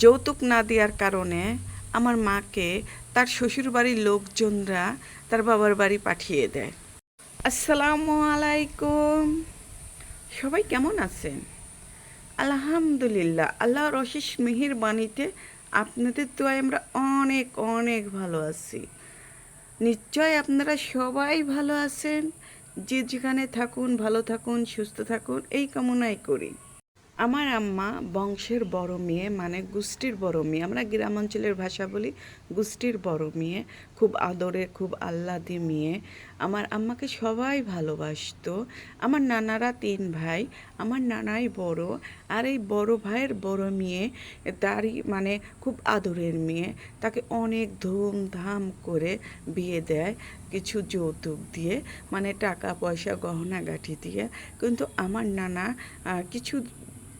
যৌতুক না দেওয়ার কারণে আমার মাকে তার শ্বশুরবাড়ির লোকজনরা তার বাবার বাড়ি পাঠিয়ে দেয়। আসসালামু আলাইকুম। সবাই কেমন আছেন? আলহামদুলিল্লাহ, আল্লাহর অশেষ মিহির বাণীতে আপনাদের তো আমরা অনেক অনেক ভালো আছি। নিশ্চয় আপনারা সবাই ভালো আছেন। যে যেখানে থাকুন, ভালো থাকুন, সুস্থ থাকুন, এই কামনাই করি। আমার আম্মা বংশের বড় মেয়ে মানে গোষ্ঠীর বড় মেয়ে। আমরা গ্রাম অঞ্চলের ভাষা বলি গোষ্ঠীর বড় মেয়ে, খুব আদরে, খুব আহ্লাদি মেয়ে। আমার আম্মাকে সবাই ভালোবাসতো। আমার নানারা তিন ভাই, আমার নানাই বড়। আর এই বড় ভাইয়ের বড় মেয়ে, তারই মানে খুব আদরের মেয়ে। তাকে অনেক ধুমধাম করে বিয়ে দেয়, কিছু যৌতুক দিয়ে মানে টাকা পয়সা গহনা গাঠি দিয়ে। কিন্তু আমার নানা কিছু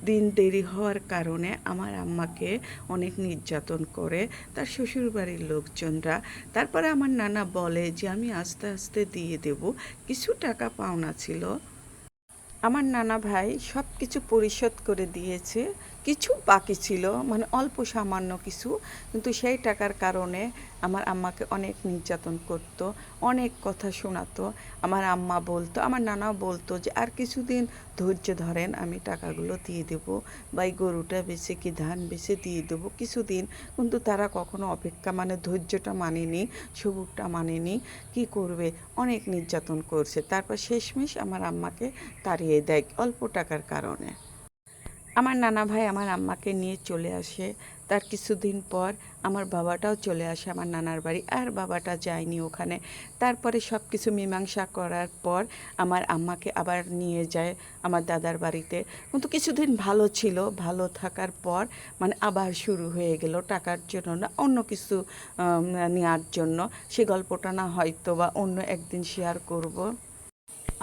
দিন দেরি হওয়ার কারণে আমার আম্মাকে অনেক নির্যাতন করে, তার শ্বশুরবাড়ির লোকজনরা। তারপরে আমার নানা বলে যে, আমি আস্তে আস্তে দিয়ে দেব, কিছু টাকা পাওনা ছিল। আমার নানা ভাই সব কিছু পরিশোধ করে দিয়েছে। কিছু বাকি ছিল মানে অল্প সামান্য কিছু। কিন্তু সেই টাকার কারণে আমার আম্মাকে অনেক নির্যাতন করত, অনেক কথা শোনাতো। আমার আম্মা বলতো, আমার নানা বলতো যে, আর কিছুদিন ধৈর্য ধরেন, আমি টাকাগুলো দিয়ে দেবো। বা এই গরুটা বেছে কি ধান বেছে দিয়ে দেবো কিছুদিন। কিন্তু তারা কখনো অপেক্ষা মানে ধৈর্যটা মানেনি সবুরটা মানেনি। কি করবে? অনেক নির্যাতন করছে। তারপর শেষমেশ আমার আম্মাকে তাড়িয়ে দেয়, অল্প টাকার কারণে। আমার নানা ভাই আমার আম্মাকে নিয়ে চলে আসে। তার কিছুদিন পর আমার বাবাটাও চলে আসে আমার নানার বাড়ি। আর বাবাটা যায়নি ওখানে। তারপরে সব কিছু মীমাংসা করার পর আমার আম্মাকে আবার নিয়ে যায় আমার দাদার বাড়িতে। কিন্তু কিছুদিন ভালো ছিল। ভালো থাকার পর মানে আবার শুরু হয়ে গেল টাকার জন্য না, অন্য কিছু নেওয়ার জন্য। সে গল্পটা না হয়তো বা অন্য একদিন শেয়ার করব।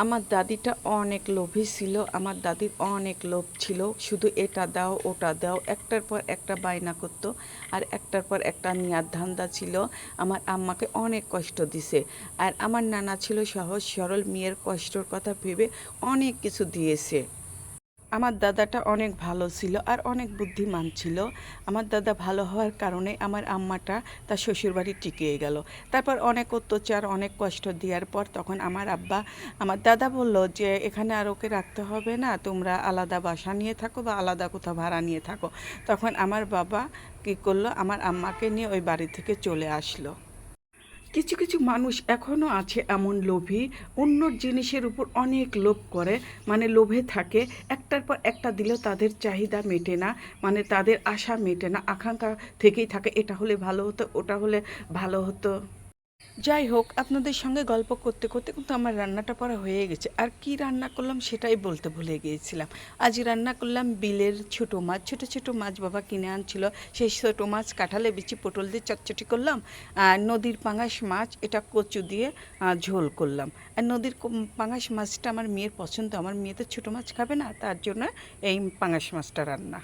আমার দাদিটা অনেক লোভী ছিল, আমার দাদির অনেক লোভ ছিল। শুধু এটা দাও, ওটা দাও, একটার পর একটা বায়না করত আর একটার পর একটা নিয়ার ধান্দা ছিল। আমার আম্মাকে অনেক কষ্ট দিছে আর আমার নানা ছিল সহজ সরল, মেয়ের কষ্টর কথা ভেবে অনেক কিছু দিয়েছে। আমার দাদাটা অনেক ভালো ছিল আর অনেক বুদ্ধিমান ছিল। আমার দাদা ভালো হওয়ার কারণে আমার আম্মাটা তার শ্বশুরবাড়ি টিকিয়ে গেল। তারপর অনেক অত্যাচার, অনেক কষ্ট দেওয়ার পর তখন আমার আব্বা, আমার দাদা বলল যে, এখানে আর ওকে রাখতে হবে না, তোমরা আলাদা বাসা নিয়ে থাকো বা আলাদা কোথাও ভাড়া নিয়ে থাকো। তখন আমার বাবা কী করল, আমার আম্মাকে নিয়ে ওই বাড়ি থেকে চলে আসলো। কিছু কিছু মানুষ এখনও আছে এমন লোভী অন্য জিনিসের উপর অনেক লোভ করে মানে লোভে থাকে, একটার পর একটা দিলেও তাদের চাহিদা মেটে না মানে তাদের আশা মেটে না, আকাঙ্ক্ষা থেকেই থাকে, এটা হলে ভালো হতো, ওটা হলে ভালো হতো। যাই হোক, আপনাদের সঙ্গে গল্প করতে করতে কিন্তু আমার রান্নাটা পড়া হয়ে গেছে। আর কি রান্না করলাম সেটাই বলতে ভুলে গিয়েছিলাম। আজ রান্না করলাম বিলের ছোট মাছ। ছোট ছোট মাছ বাবা কিনে আনছিল। সেই ছোট মাছ কাঁঠালে বিচি পটল দিয়ে চটচটি করলাম। আর নদীর পাঙাশ মাছ, এটা কচু দিয়ে ঝোল করলাম। আর নদীর পাঙাশ মাছটা আমার মেয়ের পছন্দ। আমার মেয়ে তো ছোটো মাছ খাবে না, তার জন্য এই পাঙাশ মাছটা রান্না।